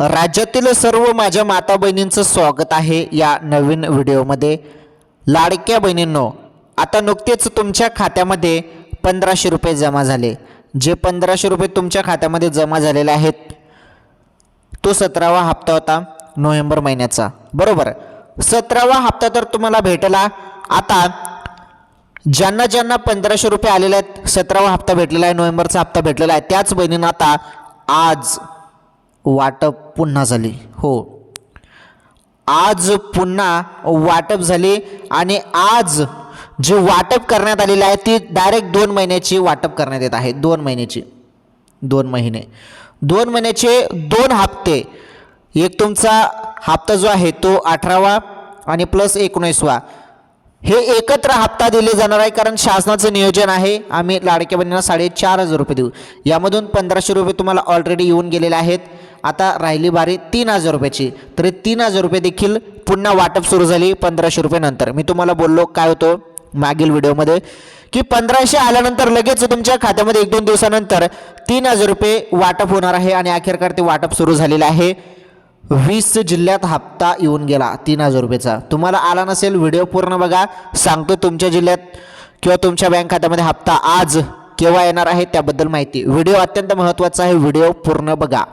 राज्यातील सर्व माझ्या माता बहिणींचं स्वागत आहे या नवीन व्हिडिओमध्ये. लाडक्या बहिणींनो आता नुकतेच तुमच्या खात्यामध्ये पंधराशे रुपये जमा झाले. जे पंधराशे रुपये तुमच्या खात्यामध्ये जमा झालेले आहेत तो सतरावा हप्ता होता नोव्हेंबर महिन्याचा. बरोबर? सतरावा हप्ता तर तुम्हाला भेटला. आता ज्यांना ज्यांना पंधराशे रुपये आलेले आहेत सतरावा हप्ता भेटलेला आहे नोव्हेंबरचा हप्ता भेटलेला आहे. त्याच बहिणींना आता आज वाटप पुन्हा झाली. हो. आज पुन्हा वाटप झाली आणि आज जे वाटप करण्यात आलेले आहे ती डायरेक्ट दोन महिन्याची वाटप करण्यात येत आहे. दोन महिन्याची. दोन महिने. दोन महिन्याचे दोन हप्ते. एक तुमचा हप्ता जो आहे तो अठरावा आणि प्लस एकोणीसवा. हे एकत्र हप्ता दिले जाणार आहे कारण शासनाचं नियोजन आहे. आम्ही लाडक्या बहिणींना साडेचार हजार रुपये देऊ. यामधून पंधराशे रुपये तुम्हाला ऑलरेडी येऊन गेलेले आहेत. आता राहिली बारी तीन हजार रुपयाची. तरी तीन हजार रुपये देखील पुन्हा वाटप सुरू झाली पंधराशे रुपयानंतर मी तुम्हाला बोललो काय होतो मागील व्हिडिओमध्ये की पंधराशे आल्यानंतर लगेच तुमच्या खात्यामध्ये एक दोन दिवसानंतर तीन हजार रुपये वाटप होणार आहे आणि अखेरकार ते वाटप सुरू झालेलं आहे. वीस जिल्ह्यात हप्ता येऊन गेला तीन हजार रुपयेचा. तुम्हाला आला नसेल व्हिडिओ पूर्ण बघा. सांगतो तुमच्या जिल्ह्यात किंवा तुमच्या बँक खात्यामध्ये हप्ता आज केव्हा येणार आहे त्याबद्दल माहिती. व्हिडिओ अत्यंत महत्त्वाचा आहे. व्हिडिओ पूर्ण बघा.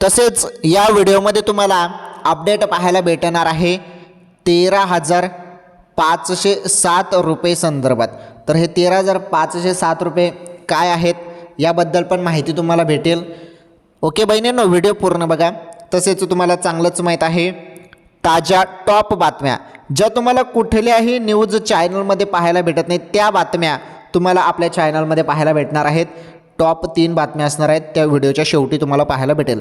तसेच या व्हिडिओमध्ये तुम्हाला अपडेट पाहायला भेटणार आहे तेरा हजार पाचशे सात रुपये संदर्भात. तर हे तेरा हजार पाचशे सात रुपये काय आहेत याबद्दल पण माहिती तुम्हाला भेटेल. ओके बहिणींनो व्हिडिओ पूर्ण बघा. तसेच तुम्हाला चांगलंच माहीत आहे ताज्या टॉप बातम्या. ज्या तुम्हाला कुठल्याही न्यूज चॅनलमध्ये पाहायला भेटत नाही त्या बातम्या तुम्हाला आपल्या चॅनलमध्ये पाहायला भेटणार आहेत. टॉप तीन बातम्या असणार आहेत त्या व्हिडिओच्या शेवटी तुम्हाला पाहायला भेटेल.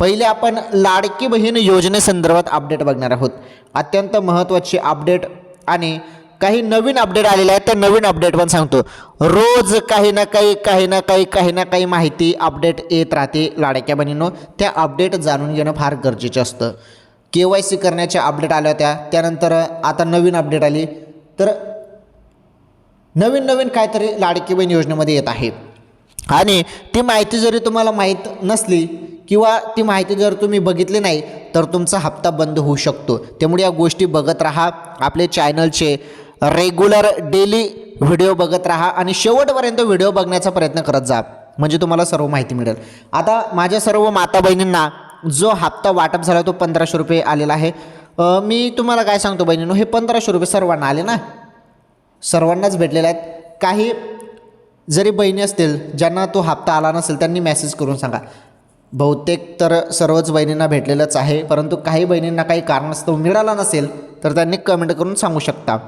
पहिले आपण लाडकी बहीण योजनेसंदर्भात अपडेट बघणार आहोत. अत्यंत महत्त्वाची अपडेट आणि काही नवीन अपडेट आलेले आहेत त्या नवीन अपडेट पण सांगतो. रोज काही ना काही काही ना काही काही ना काही माहिती अपडेट येत राहते लाडक्या बहिणींनो. त्या अपडेट जाणून घेणं फार गरजेचं असतं. के वाय सी करण्याच्या अपडेट आल्या होत्या त्यानंतर आता नवीन अपडेट आली. तर नवीन नवीन काहीतरी लाडकी बहीण योजनेमध्ये येत आहे. आणि ती माहिती जरी तुम्हाला माहीत नसली किंवा ती माहिती जर तुम्ही बघितली नाही तर तुमचा हप्ता बंद होऊ शकतो. त्यामुळे या गोष्टी बघत राहा. आपले चॅनलचे रेग्युलर डेली व्हिडिओ बघत राहा आणि शेवटपर्यंत व्हिडिओ बघण्याचा प्रयत्न करत जा. म्हणजे तुम्हाला सर्व माहिती मिळेल. आता माझ्या सर्व माता बहिणींना जो हप्ता वाटप झाला तो पंधराशे रुपये आलेला आहे. मी तुम्हाला काय सांगतो बहिणींनो हे पंधराशे रुपये सर्वांना आले ना? सर्वांनाच भेटलेले आहेत. काही जरी बहिणी असतील ज्यांना तो हप्ता आला नसेल त्यांनी मेसेज करून सांगा. बहुतेक तर सर्वच बहिणींना भेटलेलंच आहे परंतु काही बहिणींना काही कारणास्तव मिळाला नसेल तर त्यांनी कमेंट करून सांगू शकता.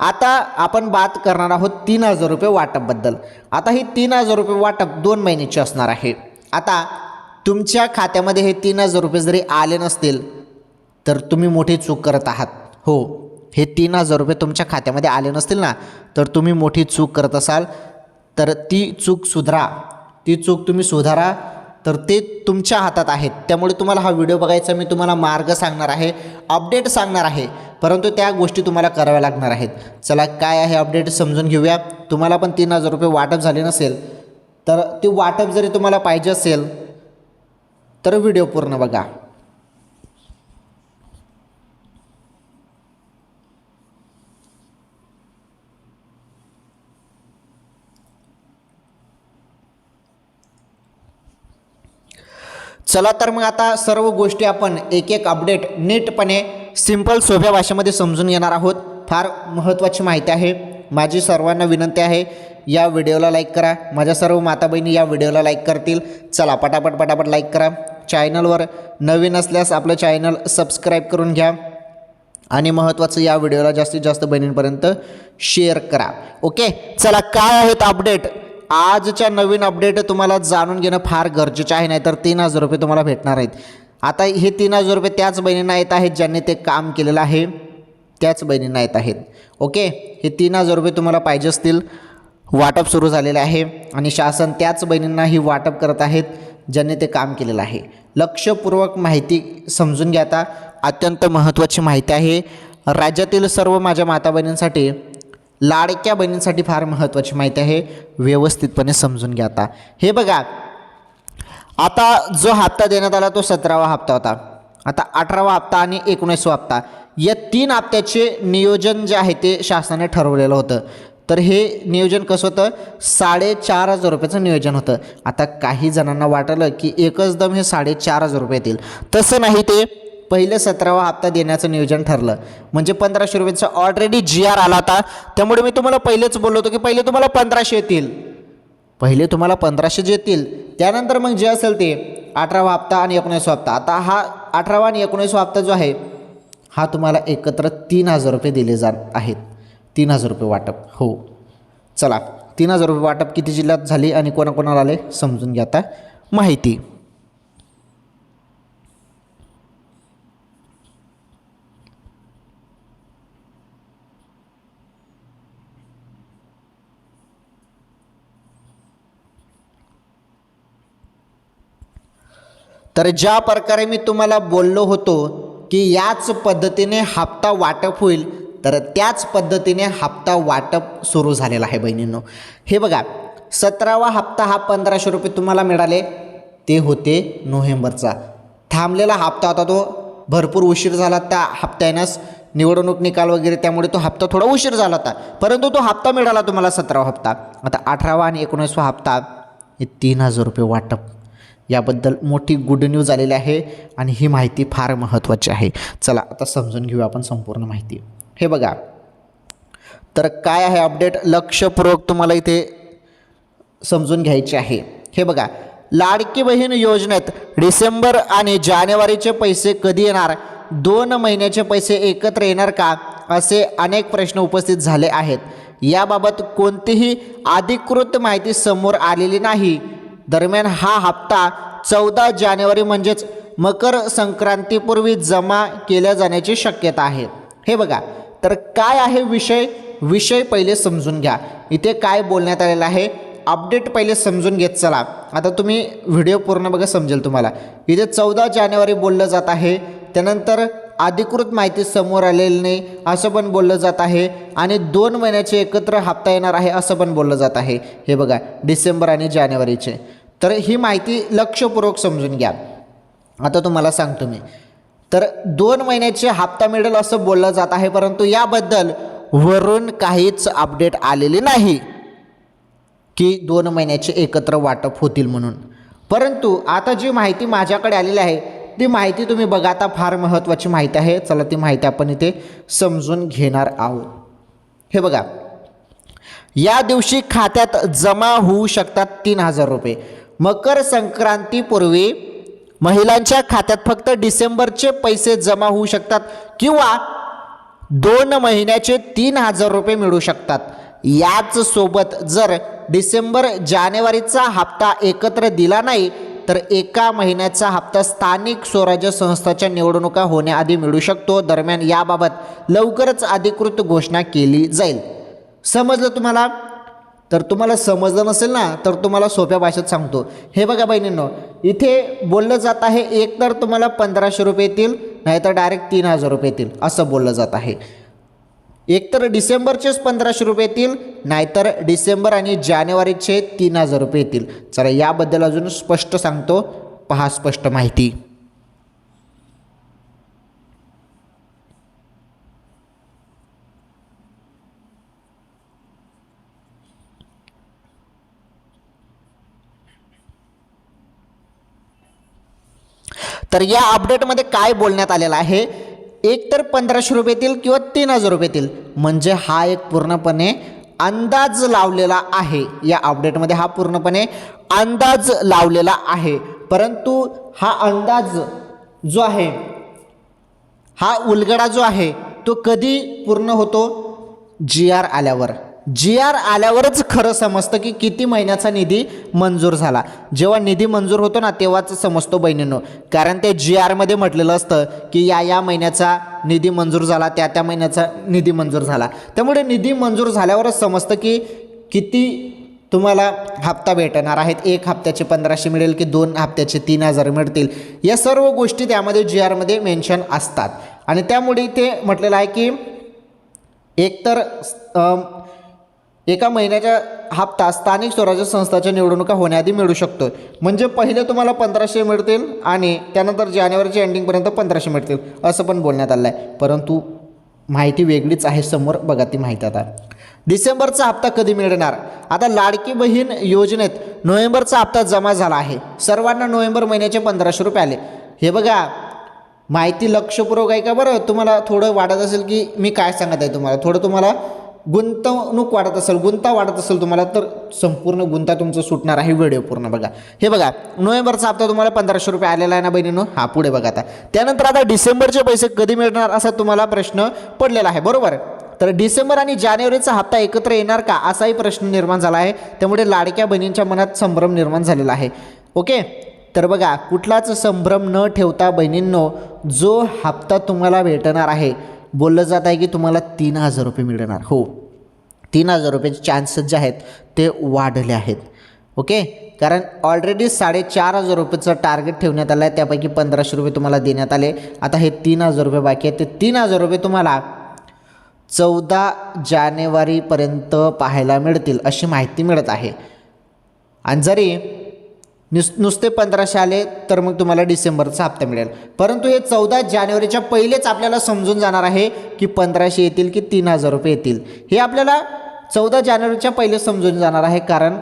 आता आपण बात करणार आहोत तीन हजार रुपये वाटपबद्दल. आता ही तीन हजार रुपये वाटप दोन महिन्याची असणार आहे. आता तुमच्या खात्यामध्ये हे तीन हजार रुपये जरी आले नसतील तर तुम्ही मोठी चूक करत आहात. हो. हे तीन हजार रुपये तुमच्या खात्यामध्ये आले नसतील ना तर तुम्ही मोठी चूक करत असाल तर ती चूक सुधारा. ती चूक तुम्ही सुधारा तर ते तुमच्या हातात आहेत. त्यामुळे तुम्हाला हा व्हिडिओ बघायचा मी तुम्हाला मार्ग सांगणार आहे अपडेट सांगणार आहे परंतु त्या गोष्टी तुम्हाला कराव्या लागणार आहेत. चला काय आहे अपडेट समजून घेऊया. तुम्हाला पण तीन हजार रुपये वाटप झाले नसेल तर ती वाटप जरी तुम्हाला पाहिजे असेल तर व्हिडिओ पूर्ण बघा. चला तर मग आता सर्व गोष्टी आपण एक एक अपडेट नीटपणे सिंपल सोप्या भाषेमध्ये समजून घेणार आहोत. फार महत्त्वाची माहिती आहे. माझी सर्वांना विनंती आहे या व्हिडिओला लाईक करा. माझ्या सर्व माता बहिणी या व्हिडिओला लाईक करतील. चला पटापट पटापट लाईक करा. चॅनलवर नवीन असल्यास आपलं चॅनल सबस्क्राईब करून घ्या. आणि महत्त्वाचं या व्हिडिओला जास्तीत जास्त बहिणींपर्यंत शेअर करा. ओके चला काय आहेत अपडेट आजच्या नवीन अपडेट तुम्हाला जाणून घेणं फार गरजेचं आहे नाहीतर तीन हजार रुपये तुम्हाला भेटणार आहेत. आता हे तीन हजार रुपये त्याच बहिणींना येत आहेत ज्यांनी ते काम केलेलं आहे त्याच बहिणींना येत आहेत. ओके हे तीन हजार रुपये तुम्हाला पाहिजे असतील. वाटप सुरू झालेले आहे आणि शासन त्याच बहिणींना ही वाटप करत आहेत ज्यांनी ते काम केलेलं आहे. लक्षपूर्वक माहिती समजून घ्या आता. अत्यंत महत्त्वाची माहिती आहे. राज्यातील सर्व माझ्या माता बहिणींसाठी लाडक्या बहिणींसाठी फार महत्त्वाची माहिती आहे. व्यवस्थितपणे समजून घ्या आता. हे बघा. आता जो हप्ता देण्यात आला तो सतरावा हप्ता होता. आता अठरावा हप्ता आणि एकोणीसवा हप्ता. या तीन हप्त्याचे नियोजन जे आहे ते शासनाने ठरवलेलं होतं. तर हे नियोजन कसं होतं? साडेचार हजार रुपयाचं नियोजन होतं. आता काही जणांना वाटलं की एकच दम हे साडेचार हजार रुपये येतील. तसं नाही ते पहिले सतरावा हप्ता देण्याचं नियोजन ठरलं. म्हणजे पंधराशे रुपयांचा ऑलरेडी जी आर आला होता. त्यामुळे मी तुम्हाला पहिलेच बोललो होतो की पहिले तुम्हाला पंधराशे येतील. पहिले तुम्हाला पंधराशे जे येतील त्यानंतर मग जे असेल ते अठरावा हप्ता आणि एकोणीसवा हप्ता. आता हा अठरावा आणि एकोणीसवा हप्ता जो आहे हा तुम्हाला एकत्र तीन हजार रुपये दिले जात आहेत. तीन हजार रुपये वाटप. हो. चला तीन हजार रुपये वाटप किती जिल्ह्यात झाली आणि कोणाकोणाला आले समजून घ्या आता. माहिती. तर ज्या प्रकारे मी तुम्हाला बोललो होतो की याच पद्धतीने हप्ता वाटप होईल तर त्याच पद्धतीने हप्ता वाटप सुरू झालेला आहे बहिणींनो. हे बघा सतरावा हप्ता हा पंधराशे रुपये तुम्हाला मिळाले ते होते नोव्हेंबरचा. थांबलेला हप्ता होता तो भरपूर उशीर झाला त्या हप्त्यानंच निवडणूक निकाल वगैरे त्यामुळे तो हप्ता थोडा उशीर झाला होता परंतु तो हप्ता मिळाला तुम्हाला सतरावा हप्ता. आता अठरावा आणि एकोणीसवा हप्ता हे तीन हजार रुपये वाटप याबद्दल मोठी गुड न्यूज आलेली आहे आणि ही माहिती फार महत्त्वाची आहे. चला आता समजून घेऊया आपण संपूर्ण माहिती. हे बघा. तर काय आहे अपडेट लक्षपूर्वक तुम्हाला इथे समजून घ्यायचे आहे. हे बघा. लाडकी बहीण योजनेत डिसेंबर आणि जानेवारीचे पैसे कधी येणार? दोन महिन्याचे पैसे एकत्र येणार का? असे अनेक प्रश्न उपस्थित झाले आहेत. याबाबत कोणतीही अधिकृत माहिती समोर आलेली नाही. दरम्यान हा हप्ता चौदा जानेवारी म्हणजेच मकर संक्रांतीपूर्वी जमा केल्या जाण्याची शक्यता आहे. हे बघा तर काय आहे विषय? विषय पहिले समजून घ्या. इथे काय बोलण्यात आलेलं आहे? अपडेट पहिले समजून घेत चला. आता तुम्ही व्हिडिओ पूर्ण बघा समजेल तुम्हाला. इथे चौदा जानेवारी बोललं जात आहे. त्यानंतर अधिकृत माहिती समोर आलेली नाही असं पण बोललं जात आहे. आणि दोन महिन्याचे एकत्र हप्ता येणार आहे असं पण बोललं जात आहे. हे बघा डिसेंबर आणि जानेवारीचे. तर ही माहिती लक्षपूर्वक समजून घ्या. आता तुम्हाला सांगतो मी. तर दोन महिन्याचे हप्ता मिळेल असं बोललं जात आहे परंतु याबद्दल वरून काहीच अपडेट आलेले नाही की दोन महिन्याचे एकत्र वाटप होतील म्हणून. परंतु आता जी माहिती माझ्याकडे आलेली आहे ती माहिती तुम्ही बघा. आता फार महत्त्वाची माहिती आहे. चला ती माहिती आपण इथे समजून घेणार आहोत. हे बघा. या दिवशी खात्यात जमा होऊ शकतात तीन हजार रुपये. मकर संक्रांतीपूर्वी महिलांच्या खात्यात फक्त डिसेंबरचे पैसे जमा होऊ शकतात किंवा दोन महिन्याचे तीन हजार रुपये मिळू शकतात. याच सोबत जर डिसेंबर जानेवारीचा हप्ता एकत्र दिला नाही तर एका महिन्याचा हप्ता स्थानिक स्वराज्य संस्थाच्या निवडणुका होण्याआधी मिळू शकतो. दरम्यान याबाबत लवकरच अधिकृत घोषणा केली जाईल. समजलं तुम्हाला? तर तुम्हाला समजलं नसेल ना तर तुम्हाला सोप्या भाषेत सांगतो. हे बघा बहिणींनो इथे बोललं जात आहे एक तर तुम्हाला पंधराशे रुपये येतील नाहीतर डायरेक्ट तीन हजार रुपये येतील असं बोललं जात आहे. एकतर डिसेंबरचेच पंधराशे रुपये येतील नाहीतर डिसेंबर आणि जानेवारीचे तीन हजार रुपये येतील. चला याबद्दल अजून स्पष्ट सांगतो. पहा स्पष्ट माहिती. तर या अपडेटमध्ये काय बोलण्यात आलेलं आहे? एक तर पंधराशे रुपये येतील किंवा तीन हजार रुपये येतील म्हणजे हा एक पूर्णपणे अंदाज लावलेला आहे. या अपडेटमध्ये हा पूर्णपणे अंदाज लावलेला आहे. परंतु हा अंदाज जो आहे हा उलगडा जो आहे तो कधी पूर्ण होतो? जी आर आल्यावर. जी आर आल्यावरच खरं समजतं की किती महिन्याचा निधी मंजूर झाला. जेव्हा निधी मंजूर होतो ना तेव्हाच समजतो बहिणींनो. कारण ते जी आरमध्ये म्हटलेलं असतं की या या महिन्याचा निधी मंजूर झाला त्या त्या महिन्याचा निधी मंजूर झाला. त्यामुळे निधी मंजूर झाल्यावरच समजतं की किती तुम्हाला हप्ता भेटणार आहेत. एक हप्त्याचे पंधराशे मिळेल की दोन हप्त्याचे तीन हजार मिळतील. या सर्व गोष्टी त्यामध्ये जी आरमध्ये मेन्शन असतात. आणि त्यामुळे ते म्हटलेलं आहे की एकतर एका महिन्याच्या हप्ता स्थानिक स्वराज्य संस्थाच्या निवडणुका होण्याआधी मिळू शकतो. म्हणजे पहिले तुम्हाला पंधराशे मिळतील आणि त्यानंतर जानेवारीच्या एंडिंगपर्यंत पंधराशे मिळतील असं पण बोलण्यात आलं आहे परंतु माहिती वेगळीच आहे समोर बघा ती माहिती आता. डिसेंबरचा हप्ता कधी मिळणार? आता लाडकी बहीण योजनेत नोव्हेंबरचा हप्ता जमा झाला आहे. सर्वांना नोव्हेंबर महिन्याचे पंधराशे रुपये आले. हे बघा माहिती लक्षपूर्वक आहे का बरं? तुम्हाला थोडं वाटत असेल की मी काय सांगत आहे तुम्हाला. थोडं तुम्हाला गुंतवणूक वाढत असेल गुंता वाढत असेल तुम्हाला तर संपूर्ण गुंता तुमचं सुटणार आहे व्हिडिओ पूर्ण बघा. हे बघा नोव्हेंबरचा हप्ता तुम्हाला पंधराशे रुपये आलेला आहे ना बहिणीनो? हा पुढे बघा आता. त्यानंतर आता डिसेंबरचे पैसे कधी मिळणार असा तुम्हाला प्रश्न पडलेला आहे बरोबर? तर डिसेंबर आणि जानेवारीचा हप्ता एकत्र येणार का असाही प्रश्न निर्माण झाला आहे. त्यामुळे लाडक्या बहिणींच्या मनात संभ्रम निर्माण झालेला आहे. ओके? तर बघा कुठलाच संभ्रम न ठेवता बहिणींनो जो हप्ता तुम्हाला भेटणार आहे बोललं जात आहे की तुम्हाला तीन हजार रुपये मिळणार. हो. तीन हजार रुपयाचे चान्सेस जे आहेत ते वाढले आहेत. ओके? कारण ऑलरेडी साडेचार हजार रुपयेचं टार्गेट ठेवण्यात आलं आहे त्यापैकी पंधराशे रुपये तुम्हाला देण्यात आले. आता हे तीन हजार रुपये बाकी आहेत. ते तीन हजार रुपये तुम्हाला चौदा जानेवारीपर्यंत पाहायला मिळतील अशी माहिती मिळत आहे. आणि जरी नुस नुसते पंधराशे आले तर मग तुम्हाला डिसेंबरचा हप्ता मिळेल. परंतु हे चौदा जानेवारीच्या पहिलेच आपल्याला समजून जाणार आहे की पंधराशे येतील की तीन हजार रुपये येतील. हे आपल्याला चौदा जानेवारीच्या पहिले समजून जाणार आहे कारण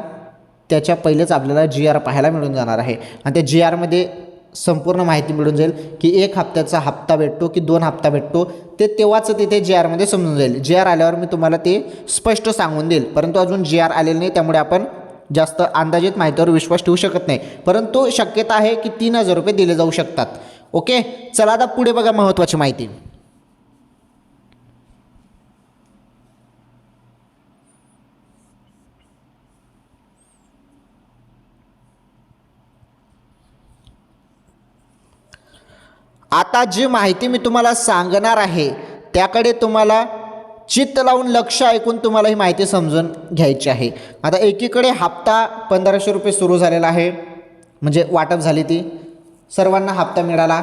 त्याच्या पहिलेच आपल्याला जी आर पाहायला मिळून जाणार आहे. आणि त्या जी आरमध्ये संपूर्ण माहिती मिळून जाईल की एक हप्त्याचा हप्ता भेटतो की दोन हप्ता भेटतो ते तेव्हाच तिथे जी आरमध्ये समजून जाईल. जी आर आल्यावर मी तुम्हाला ते स्पष्ट सांगून देईल. परंतु अजून जी आर आलेलं नाही त्यामुळे आपण जास्त अंदाजित माहितीवर विश्वास ठेवू शकत नाही. परंतु शक्यता आहे की तीन हजार रुपये दिले जाऊ शकतात. ओके? चला आता पुढे बघा महत्त्वाची माहिती. आता जी माहिती मी तुम्हाला सांगणार आहे त्याकडे तुम्हाला चित्त लावून लक्ष ऐकून तुम्हाला ही माहिती समजून घ्यायची आहे. आता एकीकडे हप्ता पंधराशे रुपये सुरू झालेला आहे. म्हणजे वाटप झाली ती. सर्वांना हप्ता मिळाला.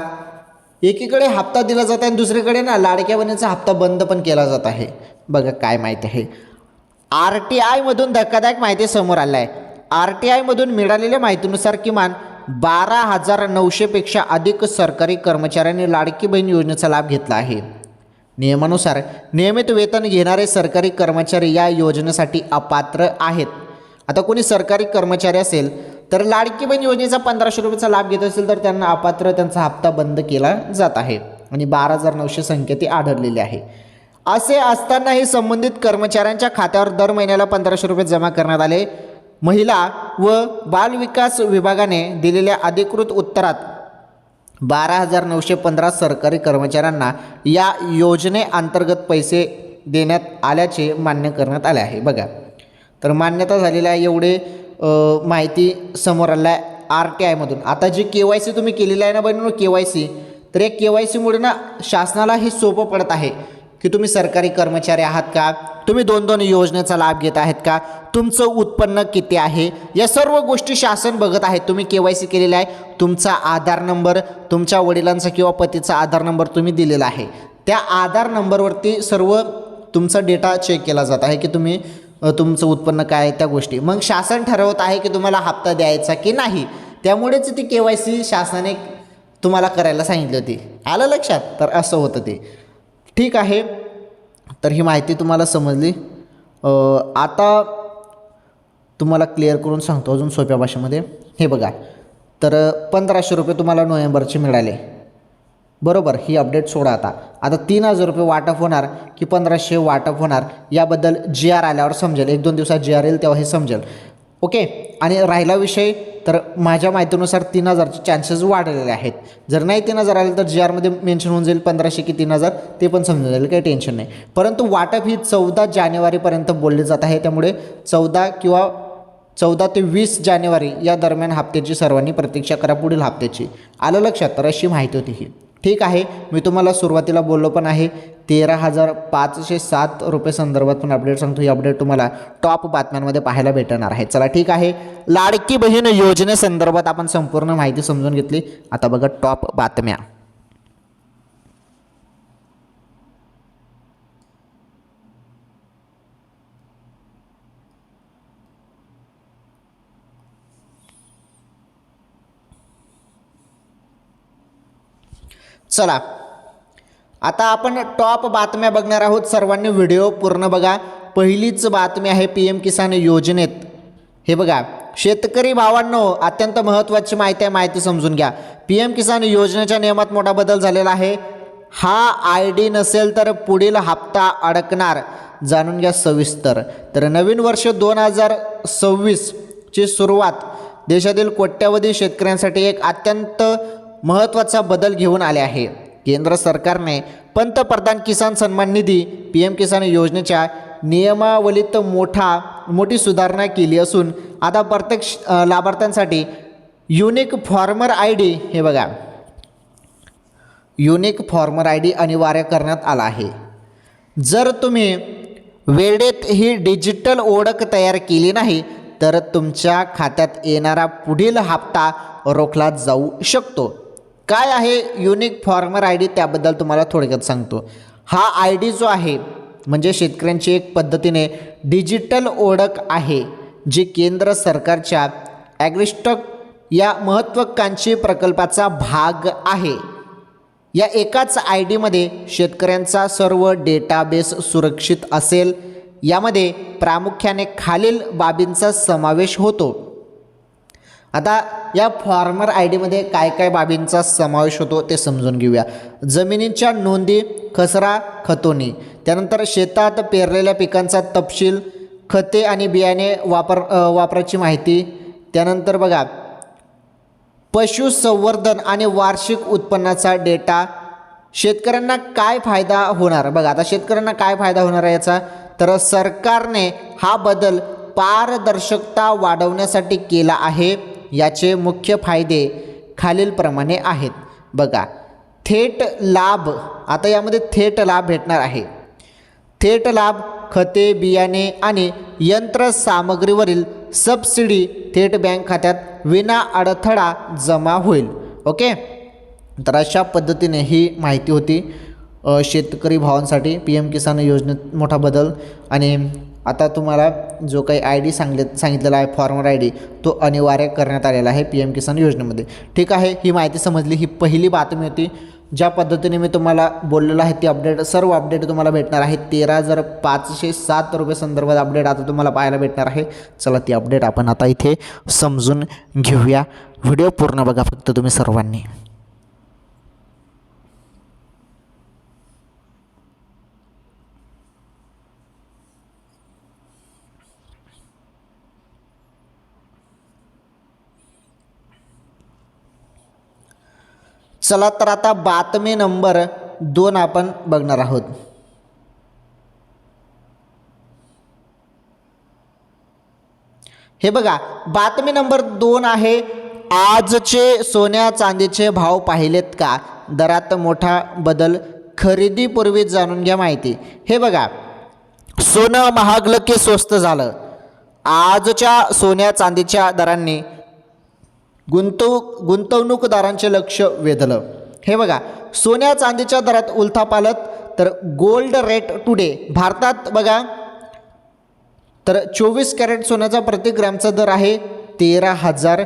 एकीकडे हप्ता दिला जात आहे आणि दुसरीकडे ना लाडक्या बहिणीचा हप्ता बंद पण केला जात आहे. बघा काय माहिती आहे. आर टी आयमधून धक्कादायक माहिती समोर आलं आहे. आर टी आयमधून मिळालेल्या माहितीनुसार किमान बारा हजार नऊशेपेक्षा अधिक सरकारी कर्मचाऱ्यांनी लाडकी बहीण योजनेचा लाभ घेतला आहे. नियमानुसार नियमित वेतन घेणारे सरकारी कर्मचारी या योजनेसाठी अपात्र आहेत. आता कोणी सरकारी कर्मचारी असेल तर लाडकी बहीण योजनेचा पंधराशे रुपयाचा लाभ घेत असेल तर त्यांना अपात्र त्यांचा हप्ता बंद केला जात आहे. आणि बारा हजार नऊशे संख्या ती आढळलेली आहे. असे असतानाही संबंधित कर्मचाऱ्यांच्या खात्यावर दर महिन्याला पंधराशे रुपये जमा करण्यात आले. महिला व बालविकास विभागाने दिलेल्या अधिकृत उत्तरात बारा हजार नऊशे पंधरा सरकारी कर्मचाऱ्यांना या योजनेअंतर्गत पैसे देण्यात आल्याचे मान्य करण्यात आले आहे. बघा तर मान्यता झालेल्या आहे एवढे माहिती समोर आला आहे आर टी आयमधून आता जी के वाय सी तुम्ही केलेली आहे ना बहिणी के वाय सी. तर या के वाय सीमुळे ना शासनाला हे सोपं पडत आहे. की तुम्ही सरकारी कर्मचारी आहात का? तुम्ही दोन दोन योजनेचा लाभ घेत आहेत का? तुमचं उत्पन्न किती आहे? या सर्व गोष्टी शासन बघत आहे. तुम्ही के वाय सी केलेला आहे. तुमचा आधार नंबर तुमच्या वडिलांचा किंवा पतीचा आधार नंबर तुम्ही दिलेला आहे. त्या आधार नंबरवरती सर्व तुमचा डेटा चेक केला जात आहे की तुम्ही तुमचं उत्पन्न काय आहे त्या गोष्टी. मग शासन ठरवत आहे की तुम्हाला हप्ता द्यायचा की नाही. त्यामुळेच ती के वाय सी शासनाने तुम्हाला करायला सांगितली होती. आलं लक्षात? तर असं होतं ते. ठीक आहे. तर ही माहिती तुम्हाला समजली. आता तुम्हाला क्लिअर करून सांगतो अजून सोप्या भाषेमध्ये. हे बघा. तर पंधराशे रुपये तुम्हाला नोव्हेंबरचे मिळाले. बरोबर ही अपडेट सोडा आता. आता तीन हजार रुपये वाटप होणार की पंधराशे वाटप होणार? याबद्दल जी आर आल्यावर समजेल. एक दोन दिवसात जी आर येईल तेव्हा हे समजेल. ओके? आणि राहिला विषय तर माझ्या माहितीनुसार तीन हजारचे चान्सेस वाढलेले आहेत. जर नाही तीन हजार आले तर जी आरमध्ये मेन्शन होऊन जाईल पंधराशे की तीन हजार. ते पण समजून जाईल काही टेन्शन नाही. परंतु वाटप ही चौदा जानेवारीपर्यंत बोलली जात आहे. त्यामुळे चौदा किंवा चौदा ते वीस जानेवारी या दरम्यान हप्त्याची सर्वांनी प्रतीक्षा करा पुढील हप्त्याची. आलं लक्षात? तर अशी माहिती होती ही. ठीक आहे. मी तुम्हाला सुरुवातीला बोललो पण आहे. तेरा हजार पाचशे सात रुपये संदर्भात पण अपडेट सांगतो. ही अपडेट तुम्हाला टॉप बातम्यांमध्ये पाहायला भेटणार आहे. चला ठीक आहे. लाडकी बहीण योजनेसंदर्भात आपण संपूर्ण माहिती समजून घेतली. आता बघा टॉप बातम्या. चला. आता आपण टॉप बातम्या बघणार आहोत. सर्वांनी व्हिडिओ पूर्ण बघा. पहिलीच बातमी आहे पी एम किसान योजनेत. हे बघा शेतकरी भावांनो अत्यंत महत्त्वाची माहिती आहे माहिती समजून घ्या. पी एम किसान योजनेच्या नियमात मोठा बदल झालेला आहे. हा आय डी नसेल तर पुढील हप्ता अडकणार. जाणून घ्या सविस्तर. तर नवीन वर्ष दोन हजार सव्वीसची सुरुवात देशातील कोट्यावधी शेतकऱ्यांसाठी एक अत्यंत महत्त्वाचा बदल घेऊन आले आहे. केंद्र सरकारने पंतप्रधान किसान सन्मान निधी पी एम किसान योजनेच्या नियमावलीत मोठा मोठी सुधारणा केली असून आता प्रत्येक लाभार्थ्यांसाठी युनिक फॉर्मर आय डी हे बघा. युनिक फॉर्मर आय डी अनिवार्य करण्यात आला आहे. जर तुम्ही वेळेत ही डिजिटल ओळख तयार केली नाही तर तुमच्या खात्यात येणारा पुढील हप्ता रोखला जाऊ शकतो. काय आहे युनिक फॉर्मर आय डी त्याबद्दल तुम्हाला थोडक्यात सांगतो. हा आय डी जो आहे म्हणजे शेतकऱ्यांची एक पद्धतीने डिजिटल ओळख आहे जी केंद्र सरकारच्या ॲग्रिस्टॉक या महत्त्वाकांक्षी प्रकल्पाचा भाग आहे. या एकाच आय डीमध्ये शेतकऱ्यांचा सर्व डेटाबेस सुरक्षित असेल यामध्ये प्रामुख्याने खालील बाबींचा समावेश होतो. आता या फॉर्मर आय डीमध्ये काय काय बाबींचा समावेश होतो ते समजून घेऊया. जमिनीच्या नोंदी खसरा खतोनी. त्यानंतर शेतात पेरलेल्या पिकांचा तपशील खते आणि बियाणे वापर वापराची माहिती. त्यानंतर बघा पशुसंवर्धन आणि वार्षिक उत्पन्नाचा डेटा. शेतकऱ्यांना काय फायदा होणार? बघा आता शेतकऱ्यांना काय फायदा होणार आहे याचा? तर सरकारने हा बदल पारदर्शकता वाढवण्यासाठी केला आहे. याचे मुख्य फायदे खालीलप्रमाणे आहेत. बघा थेट लाभ आता यामध्ये थेट लाभ भेटणार आहे. थेट लाभ खते बियाणे आणि यंत्रसामग्रीवरील सबसिडी थेट बँक खात्यात विना अडथळा जमा होईल. ओके? तर अशा पद्धतीने ही माहिती होती. शेतकरी भावांसाठी पी एम किसान योजनेत मोठा बदल आणि आता तुम्हाला जो काही आय डी सांगले सांगितलेला आहे फॉर्मर आय डी तो अनिवार्य करण्यात आलेला आहे पी एम किसान योजनेमध्ये. ठीक आहे ही माहिती समजली ही पहिली बातमी होती. ज्या पद्धतीने मी तुम्हाला बोललेलं आहे ती अपडेट सर्व अपडेट तुम्हाला भेटणार आहे. तेरा हजार पाचशे सात रुपये संदर्भात अपडेट आता तुम्हाला पाहायला भेटणार आहे. चला ती अपडेट आपण आता इथे समजून घेऊया. व्हिडिओ पूर्ण बघा फक्त तुम्ही सर्वांनी. चला तर आता बातमी नंबर दोन आपण बघणार आहोत. हे बघा बातमी नंबर दोन आहे आजचे सोन्या चांदीचे भाव पाहिलेत का? दरात मोठा बदल खरेदीपूर्वी जाणून घ्या माहिती. हे बघा सोनं महागलं की स्वस्त झालं? आजच्या सोन्या चांदीच्या दरांनी गुंतव गुंतवणूकदारांचे लक्ष वेधलं. हे बघा सोन्या चांदीच्या दरात उलथापालत तर गोल्ड रेट टुडे भारतात बघा तर चोवीस कॅरेट सोन्याचा प्रति ग्रॅमचा दर आहे तेरा हजार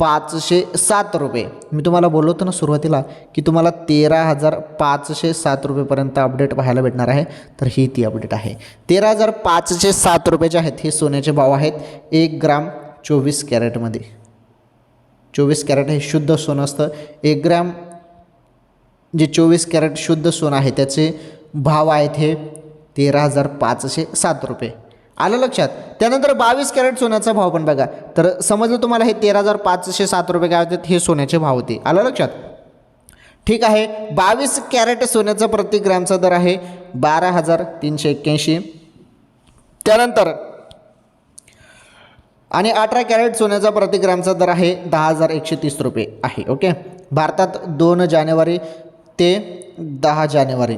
पाचशे सात रुपये. मी तुम्हाला बोललो होतो ना सुरुवातीला की तुम्हाला तेरा हजार पाचशे सात रुपयेपर्यंत अपडेट पाहायला भेटणार आहे तर ही ती अपडेट आहे. तेरा हजार पाचशे सात रुपयाचे आहेत हे सोन्याचे भाव आहेत एक ग्राम चोवीस कॅरेटमध्ये. चोवीस कॅरेट हे शुद्ध सोनं असतं. एक ग्रॅम जे चोवीस कॅरेट शुद्ध सोनं आहे त्याचे भाव आहेत हे तेरा हजार पाचशे सात रुपये. आलं लक्षात? त्यानंतर बावीस कॅरेट सोन्याचा भाव पण बघा. तर समजलं तुम्हाला हे तेरा हजार पाचशे सात रुपये काय होते हे सोन्याचे भाव होते. आलं लक्षात? ठीक आहे. बावीस कॅरेट सोन्याचा प्रति ग्रॅमचा दर आहे बारा हजार तीनशे एक्क्याऐंशी. त्यानंतर आणि अठरा कॅरेट सोन्याचा प्रतिग्रामचा दर आहे दहा हजार एकशे तीस रुपये आहे ओके? भारतात दोन जानेवारी ते दहा जानेवारी.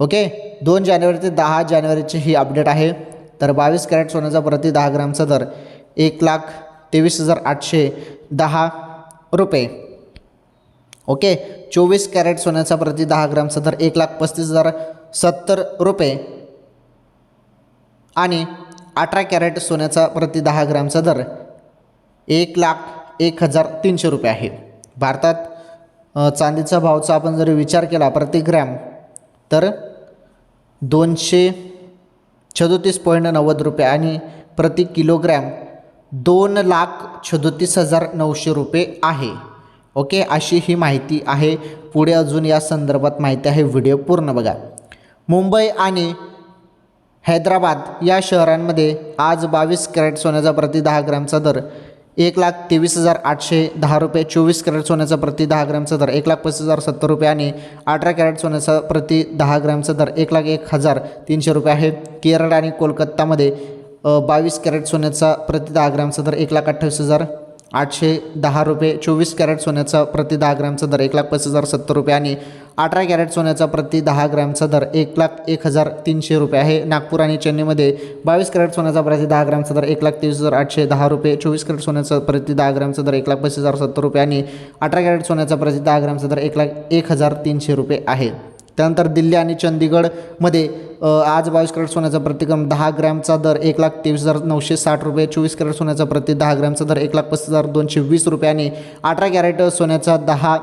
ओके? दोन जानेवारी ते दहा जानेवारीची ही अपडेट आहे. तर बावीस कॅरेट सोन्याचा प्रति दहा ग्रामचा दर एक लाख तेवीस हजार आठशे दहा रुपये. ओके? चोवीस कॅरेट सोन्याचा प्रति दहा ग्रामचा दर एक लाख पस्तीस हजार सत्तर रुपये. आणि अठरा कॅरेट सोन्याचा प्रति दहा ग्रॅमचा दर एक लाख एक हजार तीनशे रुपये आहे. भारतात चांदीचा भावचा आपण जर विचार केला प्रति ग्रॅम तर दोनशे सदोतीस पॉईंट नव्वद रुपये आणि प्रति किलोग्रॅम दोन लाख सदोतीस हजार नऊशे रुपये आहे. ओके? अशी ही माहिती आहे. पुढे अजून या संदर्भात माहिती आहे. व्हिडिओ पूर्ण बघा. मुंबई आणि हैदराबाद या शहरांमध्ये आज बावीस कॅरेट सोन्याचा प्रति दहा ग्रॅमचा दर एक लाख तेवीस हजार आठशे दहा रुपये चोवीस कॅरेट सोन्याचा प्रति दहा ग्रॅमचा दर एक लाख पस्तीस हजार सत्तर रुपये आणि अठरा कॅरेट सोन्याचा प्रति दहा ग्रॅमचा दर एक लाख एक हजार तीनशे रुपये आहे केरळ आणि कोलकातामध्ये बावीस कॅरेट सोन्याचा प्रति दहा ग्रॅमचा दर एक लाख अठ्ठावीस हजार आठशे दहा रुपये चोवीस कॅरेट सोन्याचा प्रति दहा ग्रॅमचा दर एक लाख पस्तीस हजार सत्तर रुपये आणि अठरा कॅरेट सोन्याचा प्रति दहा ग्रॅमचा दर एक लाख एक हजार तीनशे रुपये आहे. नागपूर आणि चेन्नईमध्ये बावीस कॅरेट सोन्याचा प्रति दहा ग्रॅमचा दर एक लाख तेवीस हजार आठशे दहा रुपये चोवीस कॅरेट सोन्याचा प्रति दहा ग्रॅमचा दर एक लाख पस्तीस हजार सत्तर रुपये आणि अठरा कॅरेट सोन्याचा प्रति दहा ग्रॅमचा दर एक लाख एक हजार तीनशे रुपये आहे. त्यानंतर दिल्ली आणि चंदीगडमध्ये आज बावीस कॅरेट सोन्याचा प्रतिक्रम दहा ग्रॅमचा दर एक लाख तेवीस हजार नऊशे साठ रुपये चोवीस कॅरेट सोन्याचा प्रति दहा ग्रॅमचा दर एक लाख पस्तीस हजार दोनशे वीस रुपये आणि अठरा कॅरेट सोन्याचा दहा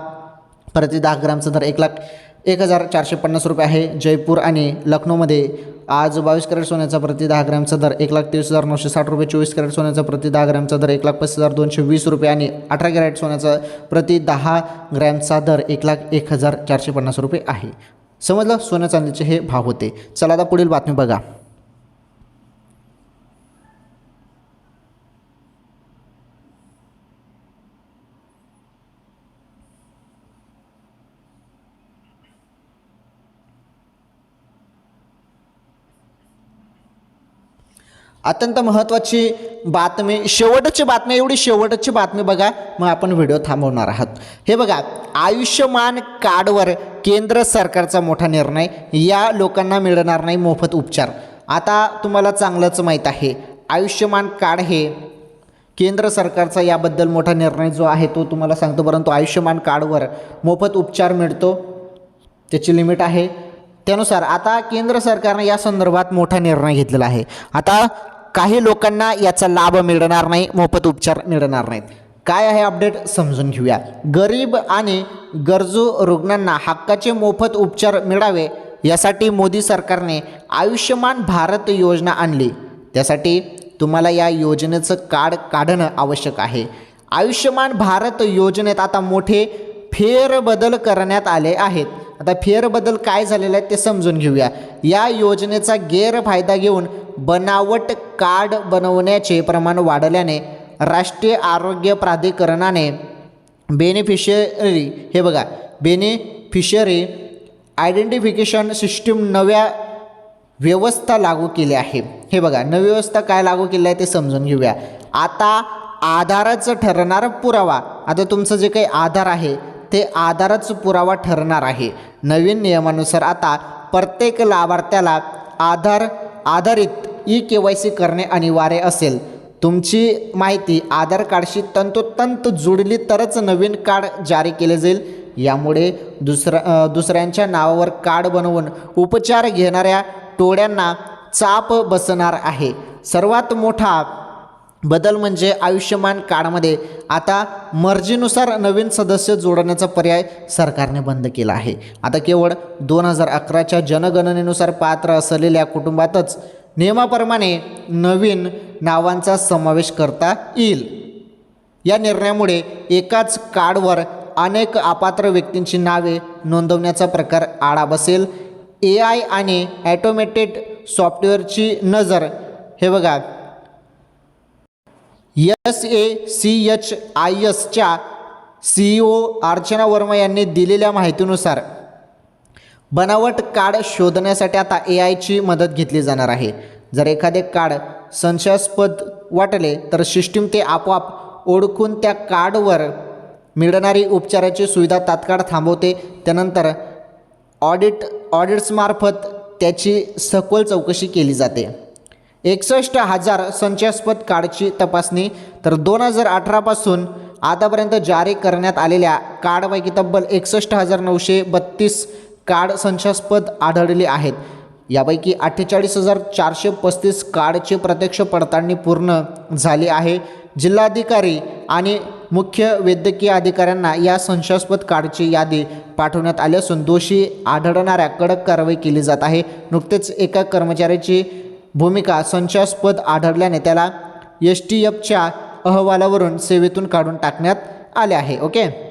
प्रति दहा ग्रॅमचा दर एक लाख एक हजार चारशे पन्नास रुपये आहे. जयपूर आणि लखनौमध्ये आज बावीस कॅरेट सोन्याचा प्रति दहा ग्रॅमचा दर एक लाख तेवीस हजार नऊशे साठ रुपये चोवीस कॅरेट सोन्याचा प्रति दहा ग्रॅमचा दर एक लाख पस्तीस हजार दोनशे वीस रुपये आणि अठरा कॅरेट सोन्याचा प्रति दहा ग्रॅमचा दर एक लाख एक हजार चारशे पन्नास रुपये आहे. समजलं? सोन्या चांदीचे हे भाव होते. चला आता पुढील बातमी बघा. अत्यंत महत्त्वाची बातमी शेवटची बातमी एवढी शेवटची बातमी बघा. मग आपण व्हिडिओ थांबवणार आहात. हे बघा आयुष्यमान कार्डवर केंद्र सरकारचा मोठा निर्णय या लोकांना मिळणार नाही मोफत उपचार. आता तुम्हाला चांगलंच माहीत आहे आयुष्यमान कार्ड हे केंद्र सरकारचा याबद्दल मोठा निर्णय जो आहे तो तुम्हाला सांगतो परंतु आयुष्यमान कार्डवर मोफत उपचार मिळतो त्याची लिमिट आहे. त्यानुसार आता केंद्र सरकारने या संदर्भात मोठा निर्णय घेतलेला आहे. आता काही लोकांना याचा लाभ मिळणार नाही मोफत उपचार मिळणार नाहीत. काय आहे अपडेट समजून घेऊया. गरीब आणि गरजू रुग्णांना हक्काचे मोफत उपचार मिळावे यासाठी मोदी सरकारने आयुष्यमान भारत योजना आणली. त्यासाठी तुम्हाला या योजनेचं कार्ड काढणं आवश्यक आहे. आयुष्यमान भारत योजनेत आता मोठे फेरबदल करण्यात आले आहेत. आता फेरबदल काय झालेला आहे ते समजून घेऊया. या योजनेचा गैरफायदा घेऊन बनावट कार्ड बनवण्याचे प्रमाण वाढल्याने राष्ट्रीय आरोग्य प्राधिकरणाने बेनिफिशरी हे बघा बेनिफिशरी आयडेंटिफिकेशन सिस्टीम नव्या व्यवस्था लागू केली आहे हे बघा नवी व्यवस्था काय लागू केली आहे ते समजून घेऊया. आता आधाराचं ठरणार पुरावा. आता तुमचं जे काही आधार आहे ते आधारच पुरावा ठरणार आहे. नवीन नियमानुसार आता प्रत्येक लाभार्थ्याला आधार आधारित ई के वाय सी करणे अनिवार्य असेल. तुमची माहिती आधार कार्डशी तंतोतंत जुडली तरच नवीन कार्ड जारी केले जाईल. यामुळे दुसऱ्या दुसऱ्यांच्या नावावर कार्ड बनवून उपचार घेणाऱ्या टोळ्यांना चाप बसणार आहे. सर्वात मोठा बदल म्हणजे आयुष्यमान कार्डमध्ये आता मर्जीनुसार नवीन सदस्य जोडण्याचा पर्याय सरकारने बंद केला आहे. आता केवळ दोन हजार अकराच्या जनगणनेनुसार पात्र असलेल्या कुटुंबातच नियमाप्रमाणे नवीन नावांचा समावेश करता येईल. या निर्णयामुळे एकाच कार्डवर अनेक अपात्र व्यक्तींची नावे नोंदवण्याचा प्रकार आळा बसेल. ए आय आणि ॲटोमेटेड सॉफ्टवेअरची नजर हे बघा. S A C H I एसच्या C E O Archana Verma यांनी दिलेल्या माहितीनुसार बनावट कार्ड शोधण्यासाठी आता ए आयची मदत घेतली जाणार आहे. जर एखादे कार्ड संशयास्पद वाटले तर सिस्टीम ते आपोआप ओळखून त्या कार्डवर मिळणारी उपचाराची सुविधा तात्काळ थांबवते. त्यानंतर ऑडिट ऑडिट्समार्फत त्याची सखोल चौकशी केली जाते. एकसष्ट हजार संशयास्पद कार्डची तपासणी तर दोन हजार अठरापासून आतापर्यंत जारी करण्यात आलेल्या कार्डपैकी तब्बल एकसष्ट हजार नऊशे बत्तीस कार्ड संशयास्पद आढळले आहेत. यापैकी अठ्ठेचाळीस हजार चारशे पस्तीस कार्डची प्रत्यक्ष पडताळणी पूर्ण झाली आहे. जिल्हाधिकारी आणि मुख्य वैद्यकीय अधिकाऱ्यांना या संशयास्पद कार्डची यादी पाठवण्यात आली असून दोषी आढळणाऱ्या कडक कारवाई केली जात आहे. नुकतेच एका कर्मचाऱ्याची भूमिका संशयास्पद आढळल्याने त्याला एस टी एफच्या अहवालावरून सेवेतून काढून टाकण्यात आले आहे. ओके?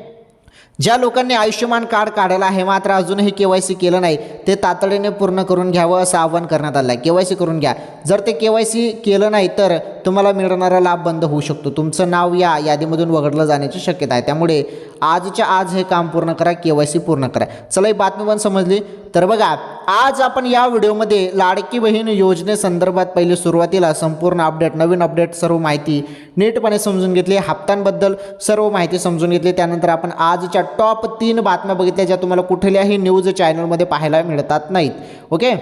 ज्या लोकांनी आयुष्यमान कार्ड काढलं आहे मात्र अजूनही के वाय सी केलं नाही ते तातडीने पूर्ण करून घ्यावं असं आवाहन करण्यात आलं आहे के वाय सी करून घ्या. जर ते के वाय सी केलं नाही तर तुम्हाला मिळणारा लाभ बंद होऊ शकतो. तुमचं नाव या यादीमधून वगळलं जाण्याची शक्यता आहे. त्यामुळे आजच्या आज हे काम पूर्ण करा के वाय सी पूर्ण करा. चला ही बातमी पण समजली. तर बघा आज आपण या व्हिडिओमध्ये लाडकी बहीण योजनेसंदर्भात पहिले सुरुवातीला संपूर्ण अपडेट नवीन अपडेट सर्व माहिती नीटपणे समजून घेतली. हप्त्यांबद्दल सर्व माहिती समजून घेतली. त्यानंतर आपण आजच्या टॉप तीन बातम्या बघितल्या ज्या तुम्हाला कुठल्याही न्यूज चॅनलमध्ये पाहायला मिळतात नाहीत. ओके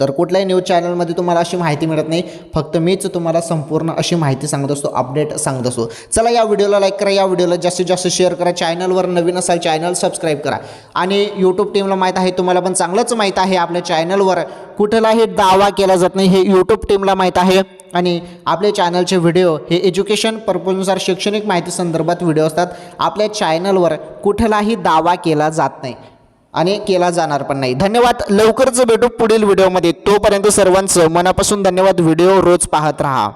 तर कुठल्याही न्यूज चॅनलमध्ये तुम्हाला अशी माहिती मिळत नाही. फक्त मीच तुम्हाला संपूर्ण अशी माहिती सांगत असतो अपडेट सांगत असतो. चला या व्हिडिओला लाईक करा या व्हिडिओला जास्तीत जास्त शेअर करा. चॅनलवर नवीन असाल चॅनल सबस्क्राईब करा. आणि यूट्यूब टीमला माहीत आहे तुम्हाला पण चांगलंच माहीत आहे आपल्या चॅनलवर कुठलाही दावा केला जात नाही हे यूट्यूब टीमला माहीत आहे. आणि आपले चॅनलचे व्हिडिओ हे एज्युकेशन पर्पजनुसार शैक्षणिक माहिती संदर्भात व्हिडिओ असतात. आपल्या चॅनलवर कुठलाही दावा केला जात नाही. आणि केला जाणार पण नाही. धन्यवाद. लवकरच भेटू पुढील व्हिडिओमध्ये. तोपर्यंत सर्वांचं मनापासून धन्यवाद. व्हिडिओ रोज पाहत राहा.